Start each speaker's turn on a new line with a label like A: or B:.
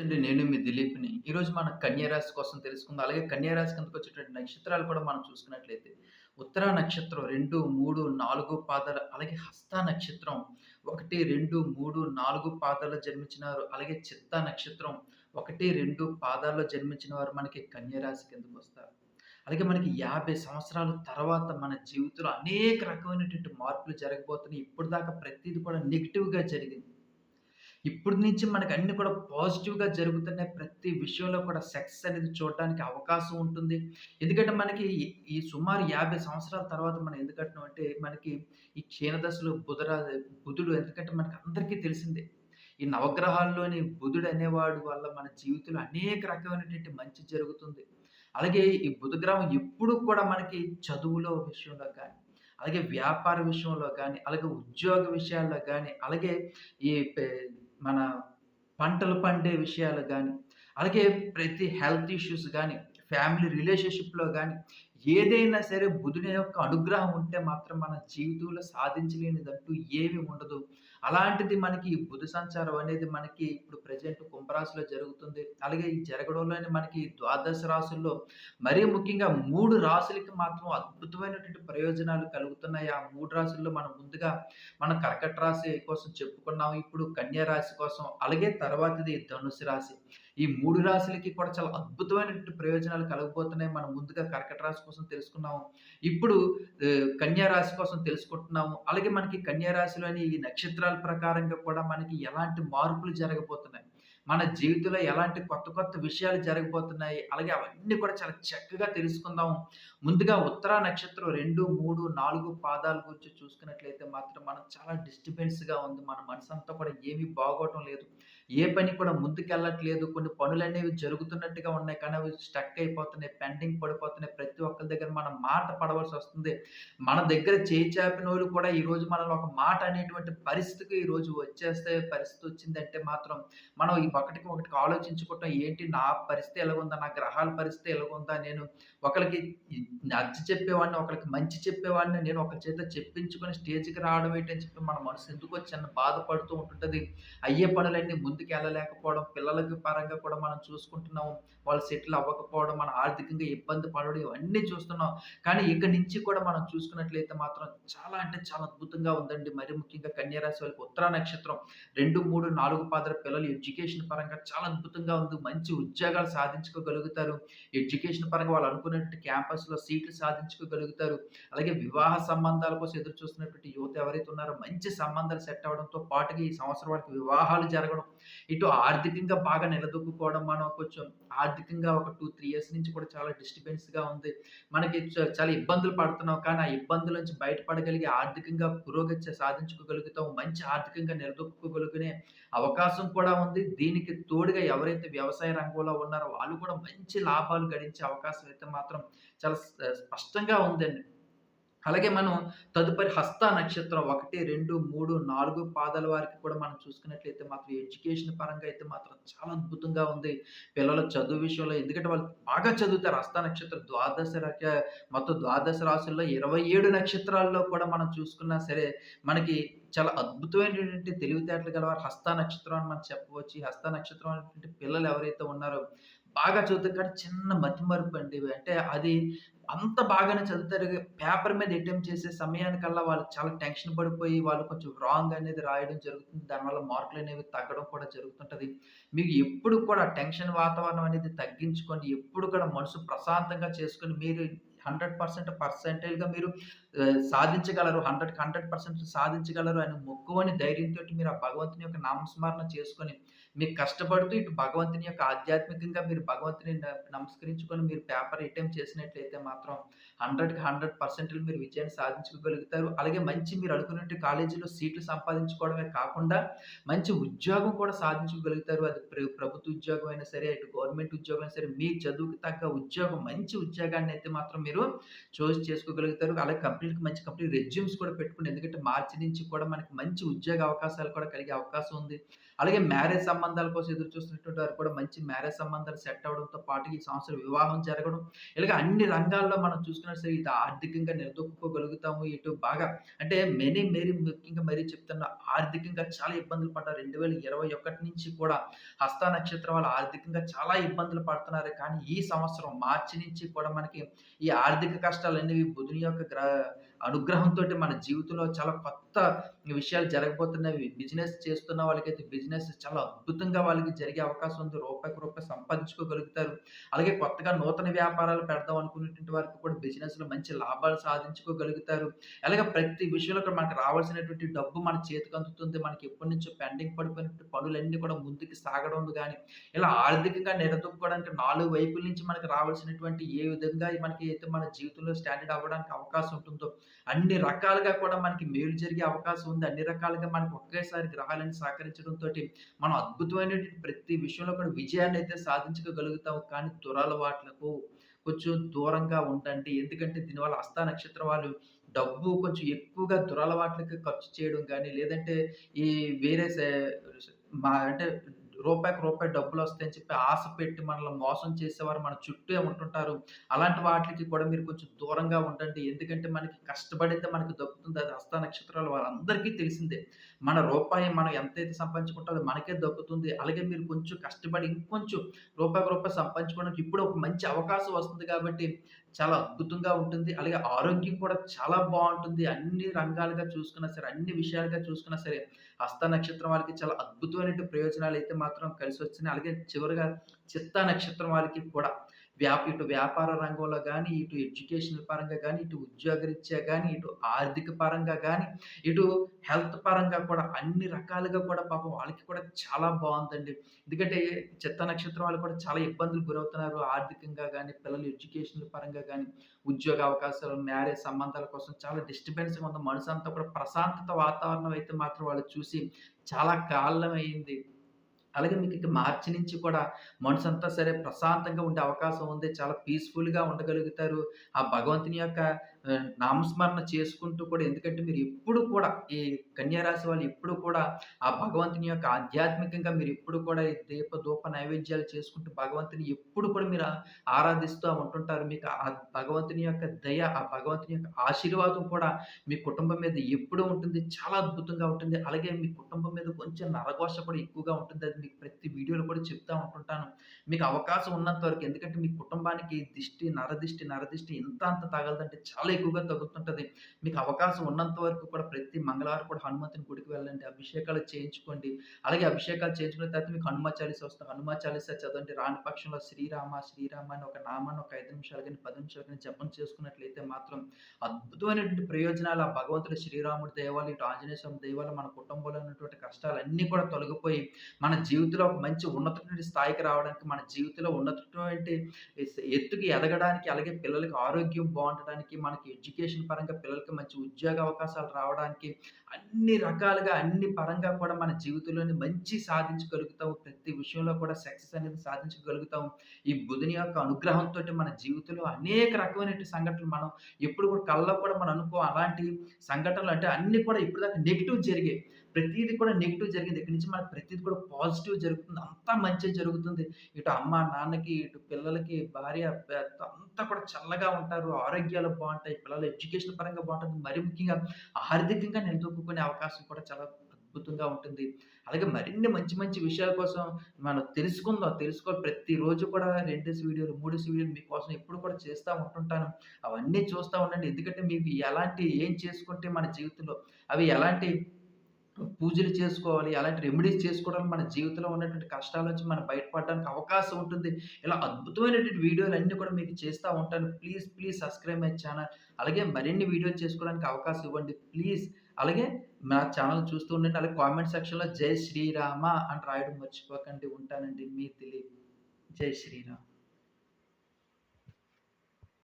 A: నమస్తే నేను మీ దిలీప్‌ని. ఈరోజు మన కన్యారాశి కోసం తెలుసుకుందాం. అలాగే కన్యారాశి కిందకు వచ్చేటువంటి నక్షత్రాలు కూడా మనం చూసుకున్నట్లయితే, ఉత్తర నక్షత్రం 2, 3, 4 పాదాలు అలాగే హస్త నక్షత్రం 1, 2, 3, 4 పాదాల్లో జన్మించినారు. అలాగే చిత్త నక్షత్రం 1, 2 పాదాల్లో జన్మించిన వారు మనకి కన్యారాశి కిందకు వస్తారు అలాగే మనకి 50 సంవత్సరాల తర్వాత మన జీవితంలో అనేక రకమైనటువంటి మార్పులు జరగబోతున్నాయి. ఇప్పటిదాకా ప్రతిదీ కూడా నెగిటివ్గా జరిగింది. ఇప్పటి నుంచి మనకు అన్ని కూడా పాజిటివ్‌గా జరుగుతున్నాయి. ప్రతి విషయంలో కూడా సక్సెస్ అనేది చూడడానికి అవకాశం ఉంటుంది. ఎందుకంటే మనకి ఈ ఈ సుమారు 50 సంవత్సరాల తర్వాత మనం ఎందుకంటున్నాం అంటే మనకి ఈ క్షీణదశలో బుధరా బుధుడు ఎందుకంటే మనకు అందరికీ తెలిసిందే. ఈ నవగ్రహాల్లోని బుధుడు అనేవాడు వల్ల మన జీవితంలో అనేక రకమైనటువంటి మంచి జరుగుతుంది. అలాగే ఈ బుధగ్రహం ఎప్పుడు కూడా మనకి చదువులో విషయంలో కానీ అలాగే వ్యాపార విషయంలో కానీ అలాగే ఉద్యోగ విషయాల్లో కానీ అలాగే ఈ మన పంటలు పండే విషయాలు కానీ అలాగే ప్రతి హెల్త్ ఇష్యూస్ కానీ ఫ్యామిలీ రిలేషన్‌షిప్‌లో కానీ ఏదైనా సరే బుధుని యొక్క అనుగ్రహం ఉంటే మాత్రం మన జీవితంలో సాధించలేనిదంటూ ఏమి ఉండదు. అలాంటిది మనకి బుధ సంచారం అనేది మనకి ఇప్పుడు ప్రజెంట్ కుంభరాశిలో జరుగుతుంది. అలాగే ఈ జరగడంలోనే మనకి ద్వాదశ రాశుల్లో మరీ ముఖ్యంగా మూడు రాశులకి మాత్రం అద్భుతమైనటువంటి ప్రయోజనాలు కలుగుతున్నాయి. ఆ మూడు రాశుల్లో మనం ముందుగా మనం కర్కట రాశి కోసం చెప్పుకున్నాం. ఇప్పుడు కన్యా రాశి కోసం, అలాగే తర్వాతది ధనుసు రాశి. ఈ మూడు రాశులకి కూడా చాలా అద్భుతమైనటువంటి ప్రయోజనాలు కలగబోతున్నాయి. మనం ముందుగా కర్కట రాశి కోసం తెలుసుకున్నాము. ఇప్పుడు కన్యా రాశి కోసం తెలుసుకుంటున్నాము. అలాగే మనకి కన్యా రాశిలోని ఈ నక్షత్రాల ప్రకారంగా కూడా మనకి ఎలాంటి మార్పులు జరగబోతున్నాయి. మన జీవితంలో ఎలాంటి కొత్త కొత్త విషయాలు జరగబోతున్నాయి. అలాగే అవన్నీ కూడా చాలా చక్కగా తెలుసుకుందాం. ముందుగా ఉత్తర నక్షత్రం 2, 3, 4 పాదాల గురించి చూసుకున్నట్లయితే మాత్రం మనం చాలా డిస్టర్బెన్స్‌గా ఉంది. మన మనసంతా కూడా ఏమీ బాగోవటం లేదు. ఏ పని కూడా ముందుకెళ్ళట్లేదు. కొన్ని పనులు అనేవి జరుగుతున్నట్టుగా ఉన్నాయి. కానీ అవి స్టక్ అయిపోతున్నాయి. పెండింగ్ పడిపోతున్నాయి. ప్రతి ఒక్కరి దగ్గర మనం మాట పడవలసి వస్తుంది మన దగ్గర చేయి చాపినోళ్ళు కూడా ఈరోజు మనల్ని ఒక మాట అనేటువంటి పరిస్థితికి ఈరోజు వచ్చేస్తే పరిస్థితి వచ్చిందంటే మాత్రం మనం ఈ ఒకటికి ఒకటికి ఆలోచించుకుంటాం. ఏంటి నా పరిస్థితి ఎలాగుందా? నా గ్రహాల పరిస్థితి ఎలాగుందా? నేను ఒకరికి ఈ నచ్చ చెప్పేవాడిని, ఒకరికి మంచి చెప్పేవాడిని. నేను ఒకళ్ళ చేత చెప్పించుకొని స్టేజ్‌కి రావడం ఏంటని చెప్పి మన మనసు ఎందుకో చిన్న బాధపడుతూ ఉంటుంటుంది అయ్యే పనులన్నీ ముందుకు వెళ్ళలేకపోవడం పిల్లలకి పరంగా కూడా మనం చూసుకుంటున్నాం వాళ్ళు సెటిల్ అవ్వకపోవడం, మనం ఆర్థికంగా ఇబ్బంది పడడం ఇవన్నీ చూస్తున్నాం. కానీ ఇక్కడి నుంచి కూడా మనం చూసుకున్నట్లయితే మాత్రం చాలా అంటే చాలా అద్భుతంగా ఉందండి. మరి ముఖ్యంగా కన్యారాశి వాళ్ళకి ఉత్తరా నక్షత్రం 2, 3, 4 పాదాల పిల్లలు ఎడ్యుకేషన్ పరంగా చాలా అద్భుతంగా ఉంది. మంచి ఉద్యోగాలు సాధించుకోగలుగుతారు. ఎడ్యుకేషన్ పరంగా వాళ్ళు అనుకున్నట్టు క్యాంపస్‌లో సీట్లు సాధించుకోగలుగుతారు. అలాగే వివాహ సంబంధాల కోసం ఎదురు చూస్తున్నటువంటి యువత ఎవరైతే ఉన్నారో మంచి సంబంధాలు సెట్ అవ్వడంతో పాటుగా ఈ సంవత్సరం వాళ్ళకి వివాహాలు జరగడం, ఇటు ఆర్థికంగా బాగా నిలదొక్కుకోవడం, మనం కొంచెం ఆర్థికంగా ఒక 2, 3 ఇయర్స్ నుంచి కూడా చాలా డిస్టర్బెన్స్‌గా ఉంది. మనకి చాలా ఇబ్బందులు పడుతున్నాం. కానీ ఆ ఇబ్బందుల నుంచి బయటపడగలిగి ఆర్థికంగా పురోగతి సాధించుకోగలుగుతాం. మంచి ఆర్థికంగా నిలదొక్కుకోగలుగునే అవకాశం కూడా ఉంది. దీని దీనికి తోడుగా ఎవరైతే వ్యవసాయ రంగంలో ఉన్నారో వాళ్ళు కూడా మంచి లాభాలు గడించే అవకాశం అయితే మాత్రం చాలా స్పష్టంగా ఉందండి. అలాగే మనం తదుపరి హస్త నక్షత్రం 1, 2, 3, 4 పాదాల వారికి కూడా మనం చూసుకున్నట్లయితే మాత్రం ఎడ్యుకేషన్ పరంగా అయితే మాత్రం చాలా అద్భుతంగా ఉంది. పిల్లల చదువు విషయంలో ఎందుకంటే వాళ్ళు బాగా చదువుతారు. హస్త నక్షత్రం ద్వాదశ రక మొత్తం ద్వాదశ రాశుల్లో 27 నక్షత్రాల్లో కూడా మనం చూసుకున్నా సరే మనకి చాలా అద్భుతమైనటువంటి తెలివితేటలు గలవారు హస్త నక్షత్రం అని మనం చెప్పవచ్చు. ఈ హస్త నక్షత్రం అనేటువంటి పిల్లలు ఎవరైతే ఉన్నారో బాగా చదువుతారు. కానీ చిన్న మతిమరుపండి. అంటే అది అంత బాగానే చదువుతారు. పేపర్ మీద అటెంప్ట్ చేసే సమయానికల్లా వాళ్ళు చాలా టెన్షన్ పడిపోయి వాళ్ళు కొంచెం రాంగ్ అనేది రాయడం జరుగుతుంది. దానివల్ల మార్కులు అనేవి తగ్గడం కూడా జరుగుతుంటుంది మీకు ఎప్పుడు కూడా టెన్షన్ వాతావరణం అనేది తగ్గించుకోండి. ఎప్పుడు కూడా మనసు ప్రశాంతంగా చేసుకొని మీరు 100% పర్సెంటేజ్‌గా మీరు సాధించగలరు. 100కి 100% సాధించగలరు అని మొక్కువని ధైర్యంతో మీరు ఆ భగవంతుని యొక్క నామస్మరణ చేసుకొని, మీరు కష్టపడుతూ ఇటు భగవంతుని యొక్క ఆధ్యాత్మికంగా మీరు భగవంతుని నమస్కరించుకొని మీరు పేపర్ అటెంప్ట్ చేసినట్లయితే మాత్రం 100కి 100% మీరు విజయాన్ని సాధించగలుగుతారు అలాగే మంచి మీరు అనుకున్నట్టు కాలేజీలో సీట్లు సంపాదించుకోవడమే కాకుండా మంచి ఉద్యోగం కూడా సాధించగలుగుతారు అది ప్రభుత్వ ఉద్యోగం అయినా సరే, ఇటు గవర్నమెంట్ ఉద్యోగం అయినా సరే, మీ చదువుకి తగ్గ ఉద్యోగం మంచి ఉద్యోగాన్ని అయితే మాత్రం మీరు చూస్ చేసుకోగలుగుతారు. అలాగే కంపెనీకి మంచి కంపెనీ రెజ్యూమ్స్ కూడా పెట్టుకుని ఎందుకంటే మార్చి నుంచి కూడా మనకి మంచి ఉద్యోగ అవకాశాలు కూడా కలిగే అవకాశం ఉంది. అలాగే మ్యారేజ్ సంబంధాల కోసం ఎదురు చూస్తున్నటువంటి వారు కూడా మంచి మ్యారేజ్ సంబంధాలు సెట్ అవ్వడంతో పాటు ఈ సంవత్సరం వివాహం జరగడం ఇలాగ అన్ని రంగాల్లో మనం చూసుకున్నట్టు ఇది ఆర్థికంగా నిలదొక్కుకోగలుగుతాము ఇటు బాగా అంటే మెనీ మేరీ ముఖ్యంగా మరీ చెప్తున్న ఆర్థికంగా చాలా ఇబ్బందులు పడ్డారు రెండు వేల ఇరవై ఒకటి నుంచి కూడా హస్త నక్షత్రం వాళ్ళు ఆర్థికంగా చాలా ఇబ్బందులు పడుతున్నారు కానీ ఈ సంవత్సరం మార్చి నుంచి కూడా మనకి ఈ ఆర్థిక కష్టాలన్నీ బుధుని యొక్క గ్రహ అనుగ్రహంతో మన జీవితంలో చాలా కొత్త విషయాలు జరగబోతున్నవి. బిజినెస్ చేస్తున్న వాళ్ళకైతే బిజినెస్ చాలా అద్భుతంగా వాళ్ళకి జరిగే అవకాశం ఉంది. రూపాయికి రూపాయి సంపాదించుకోగలుగుతారు. అలాగే కొత్తగా నూతన వ్యాపారాలు పెడదాం అనుకునేటువంటి వారికి కూడా బిజినెస్లో మంచి లాభాలు సాధించుకోగలుగుతారు. అలాగే ప్రతి విషయంలో కూడా మనకు రావాల్సినటువంటి డబ్బు మన చేతికి అందుతుంది. మనకి ఎప్పటి నుంచో పెండింగ్ పడిపోయినటువంటి పనులన్నీ కూడా ముందుకు సాగడం కానీ ఇలా ఆర్థికంగా నిలదొక్కుకోవడానికి నాలుగు వైపుల నుంచి మనకి రావాల్సినటువంటి ఏ విధంగా మనకి అయితే మన జీవితంలో స్టాండర్డ్ అవ్వడానికి అవకాశం ఉంటుందో అన్ని రకాలుగా కూడా మనకి మేలు జరిగే అవకాశం ఉంది. అన్ని రకాలుగా మనకి ఒకేసారి గ్రహాలను సహకరించడంతో మనం అద్భుతమైనటువంటి ప్రతి విషయంలో కూడా విజయాన్ని అయితే సాధించగలుగుతాం. కానీ దురలవాట్లకు కొంచెం దూరంగా ఉండండి. ఎందుకంటే దీనివల్ల హస్త నక్షత్రం వాళ్ళు డబ్బు కొంచెం ఎక్కువగా దురలవాట్లకి ఖర్చు చేయడం కానీ లేదంటే ఈ వేరే మా అంటే రూపాయికి రూపాయి డబ్బులు వస్తాయని చెప్పి ఆశ పెట్టి మనల్ని మోసం చేసేవారు మన చుట్టూ ఉంటుంటారు అలాంటి వాటికి కూడా మీరు కొంచెం దూరంగా ఉండండి. ఎందుకంటే మనకి కష్టపడితే మనకి దక్కుతుంది. అది హస్త నక్షత్రాలు వాళ్ళందరికీ తెలిసిందే. మన రూపాయి మనం ఎంతైతే సంపాదించుకుంటారో మనకే దక్కుతుంది. అలాగే మీరు కొంచెం కష్టపడి ఇంకొంచెం రూపాయికి రూపాయి సంపాదించుకోవడానికి ఇప్పుడు ఒక మంచి అవకాశం వస్తుంది కాబట్టి చాలా అద్భుతంగా ఉంటుంది. అలాగే ఆరోగ్యం కూడా చాలా బాగుంటుంది. అన్ని రంగాలుగా చూసుకున్నా సరే అన్ని విషయాలుగా చూసుకున్నా సరే హస్త నక్షత్రం వాళ్ళకి చాలా అద్భుతమైన ప్రయోజనాలు అయితే మాత్రం కలిసి వచ్చినాయి అలాగే చివరిగా చిత్త నక్షత్రం వాళ్ళకి కూడా వ్యాప ఇటు వ్యాపార రంగంలో కానీ ఇటు ఎడ్యుకేషన్ పరంగా కానీ ఇటు ఉద్యోగరీత్యా కానీ ఇటు ఆర్థిక పరంగా కానీ ఇటు హెల్త్ పరంగా కూడా అన్ని రకాలుగా కూడా పాపం వాళ్ళకి కూడా చాలా బాగుందండి. ఎందుకంటే చిత్త నక్షత్రం వాళ్ళు కూడా చాలా ఇబ్బందులు గురవుతున్నారు. ఆర్థికంగా కానీ పిల్లలు ఎడ్యుకేషన్ పరంగా కానీ ఉద్యోగ అవకాశాలు మ్యారేజ్ సంబంధాల కోసం చాలా డిస్టర్బెన్స్గా ఉంది మనసు అంతా కూడా ప్రశాంతత వాతావరణం అయితే మాత్రం వాళ్ళు చూసి చాలా కాలం అయింది అలాగే మీకు ఇక మార్చి నుంచి కూడా మనసు అంతా సరే ప్రశాంతంగా ఉండే అవకాశం ఉంది. చాలా పీస్‌ఫుల్‌గా ఉండగలుగుతారు. ఆ భగవంతుని యొక్క నామస్మరణ చేసుకుంటూ కూడా ఎందుకంటే మీరు ఎప్పుడు కూడా ఈ కన్యారాశి వాళ్ళు ఎప్పుడు కూడా ఆ భగవంతుని యొక్క ఆధ్యాత్మికంగా మీరు ఎప్పుడు కూడా ఈ దీప ధూప నైవేద్యాలు చేసుకుంటూ భగవంతుని ఎప్పుడు కూడా మీరు ఆరాధిస్తూ ఉంటుంటారు. మీకు ఆ భగవంతుని యొక్క దయ, ఆ భగవంతుని యొక్క ఆశీర్వాదం కూడా మీ కుటుంబం మీద ఎప్పుడూ ఉంటుంది. చాలా అద్భుతంగా ఉంటుంది. అలాగే మీ కుటుంబం మీద కొంచెం నరఘోష కూడా ఎక్కువగా ఉంటుంది. అది మీకు ప్రతి వీడియోలో కూడా చెప్తా ఉంటుంటాను. మీకు అవకాశం ఉన్నంత వరకు ఎందుకంటే మీ కుటుంబానికి దిష్టి, నరదిష్టి, నరదిష్టి ఇంత అంత తగలదంటే చాలా ఎక్కువగా తగ్గుతుంటుంది మీకు అవకాశం ఉన్నంత వరకు కూడా ప్రతి మంగళవారం కూడా హనుమంతుని గుడికి వెళ్ళండి. అభిషేకాలు చేయించుకోండి. అలాగే అభిషేకాలు చేయించుకున్న తర్వాత మీకు హనుమ చాలీసా వస్తుంది. హనుమ చాలీస చదవండి. రాని పక్షంలో శ్రీరామ, శ్రీరామ అని ఒక నామాన్ని ఒక ఐదు నిమిషాలు కానీ పది నిమిషాలు కానీ జపం చేసుకున్నట్లయితే మాత్రం అద్భుతమైనటువంటి ప్రయోజనాలు ఆ భగవంతుడు శ్రీరాముడి దేవాలయం ఇటు ఆంజనేయ స్వామి దేవాలయం మన కుటుంబంలో ఉన్నటువంటి కష్టాలన్నీ కూడా తొలగిపోయి మన జీవితంలో ఒక మంచి ఉన్నతమైన స్థాయికి రావడానికి, మన జీవితంలో ఉన్నతటువంటి ఎత్తుకి ఎదగడానికి, అలాగే పిల్లలకి ఆరోగ్యం బాగుండడానికి, మనకి ఎడ్యుకేషన్ పరంగా పిల్లలకి మంచి ఉద్యోగ అవకాశాలు రావడానికి, అన్ని రకాలుగా, అన్ని పరంగా కూడా మన జీవితంలోని మంచి సాధించగలుగుతాము. ప్రతి విషయంలో కూడా సక్సెస్ అనేది సాధించగలుగుతాము. ఈ బుధుని యొక్క అనుగ్రహంతో మన జీవితంలో అనేక రకమైనటువంటి సంఘటనలు మనం ఎప్పుడు కూడా కళ్ళ కూడా మనం అనుకో అలాంటి సంఘటనలు అంటే అన్నీ కూడా ఇప్పుడు దాకా నెగిటివ్ జరిగాయి. ప్రతిదీ కూడా నెగిటివ్ జరిగింది. ఇక్కడి నుంచి మనకు ప్రతిదీ కూడా పాజిటివ్ జరుగుతుంది. అంతా మంచి జరుగుతుంది. ఇటు అమ్మ, నాన్నకి, ఇటు పిల్లలకి, భార్య, అంతా కూడా చల్లగా ఉంటారు. ఆరోగ్యాలు బాగుంటాయి పిల్లల ఎడ్యుకేషన్ పరంగా బాగుంటుంది మరి ముఖ్యంగా ఆర్థికంగా నిలదొక్కుకునే అవకాశం కూడా చాలా అద్భుతంగా ఉంటుంది. అలాగే మరిన్ని మంచి మంచి విషయాల కోసం మనం తెలుసుకుందాం. తెలుసుకోవాలి ప్రతిరోజు కూడా రెండేసి వీడియోలు, మూడేసి వీడియోలు మీకోసం ఎప్పుడు కూడా చేస్తూ ఉంటుంటాను. అవన్నీ చూస్తూ ఉండండి. ఎందుకంటే మీకు ఎలాంటి ఏం చేసుకుంటే మన జీవితంలో అవి ఎలాంటి పూజలు చేసుకోవాలి. అలాంటి రెమెడీస్ చేసుకోవడం మన జీవితంలో ఉన్నటువంటి కష్టాల నుంచి మనం బయటపడడానికి అవకాశం ఉంటుంది. ఇలా అద్భుతమైనటువంటి వీడియోలు అన్నీ కూడా మీకు చేస్తూ ఉంటాను. Please, please subscribe my channel. అలాగే మరిన్ని వీడియోలు చేసుకోవడానికి అవకాశం ఇవ్వండి ప్లీజ్. అలాగే నా ఛానల్ చూస్తూ ఉండండి. అలాగే కామెంట్ సెక్షన్‌లో జై శ్రీరామ అని రాయడం మర్చిపోకండి. ఉంటానండి. మీ తెలియ జై శ్రీరామ్.